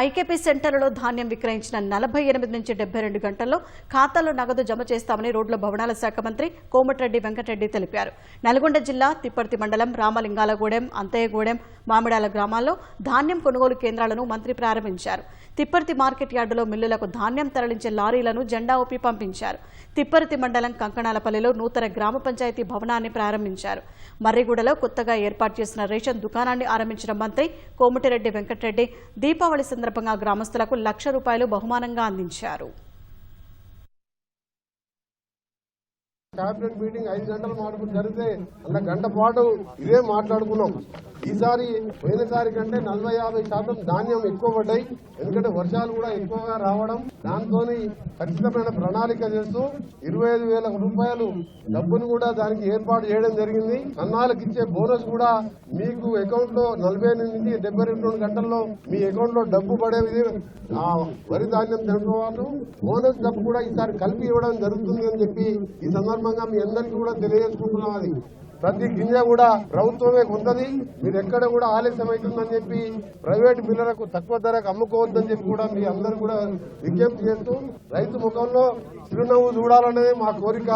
IKP సెంటర్లలో ధాన్యం విక్రయించిన నలభై ఎనిమిది నుంచి డెబ్బై రెండు గంటల్లో ఖాతాలో నగదు జమ చేస్తామని రోడ్ల భవనాల శాఖ మంత్రి కోమటిరెడ్డి వెంకటరెడ్డి తెలిపారు. నల్గొండ జిల్లా తిప్పర్తి మండలం రామలింగాలగూడెం అంతయ్యగూడెం మామిడాల గ్రామాల్లో ధాన్యం కొనుగోలు కేంద్రాలను మంత్రి ప్రారంభించారు. తిప్పర్తి మార్కెట్ యార్డులో మిల్లులకు ధాన్యం తరలించే లారీలను జెండా ఊపి పంపించారు. తిప్పర్తి మండలం కంకణాలపల్లిలో నూతన గ్రామ పంచాయతీ భవనాన్ని ప్రారంభించారు. మర్రిగూడలో కొత్తగా ఏర్పాటు చేసిన రేషన్ దుకాణాన్ని ఆరంభించిన మంత్రి కోమటిరెడ్డి వెంకటరెడ్డి దీపావళి సందర్భంగా గ్రామస్తులకు లక్ష రూపాయలు బహుమానంగా అందించారు. క్యాబినెట్ మీటింగ్ ఐదు గంటలు మాట్లాడుకుని జరిగితే అన్న గంట పాటు ఇదే మాట్లాడుకున్నాం. ఈసారి పోయినసారి కంటే నలభై యాభై శాతం ధాన్యం ఎక్కువ పడ్డాయి. ఎందుకంటే వర్షాలు కూడా ఎక్కువగా రావడం దాంతో ఖచ్చితమైన ప్రణాళిక చేస్తూ ఇరవై ఐదు వేల రూపాయలు డబ్బును కూడా దానికి ఏర్పాటు చేయడం జరిగింది. సన్నాలకు ఇచ్చే బోనస్ కూడా మీకు అకౌంట్లో నలభై నుంచి డెబ్బై రెండు గంటల్లో మీ అకౌంట్లో డబ్బు పడే వరి ధాన్యం తెలుసుకోవాలి బోనస్ డబ్బు కూడా ఈసారి కలిపి ఇవ్వడం జరుగుతుంది అని చెప్పి ఈ సందర్భంగా మీ అందరికీ కూడా తెలియజేసుకుంటున్నాం అది. ప్రతి గింజ కూడా ప్రభుత్వమే ఉందని మీరు ఎక్కడ కూడా ఆలస్యం అవుతుందని చెప్పి ప్రైవేట్ మిల్లలకు తక్కువ ధరకు అమ్ముకోవద్దని చెప్పి కూడా మీ అందరూ కూడా విజ్ఞప్తి చేస్తూ రైతు ముఖంలో చిరునవ్వు చూడాలనేది మా కోరిక.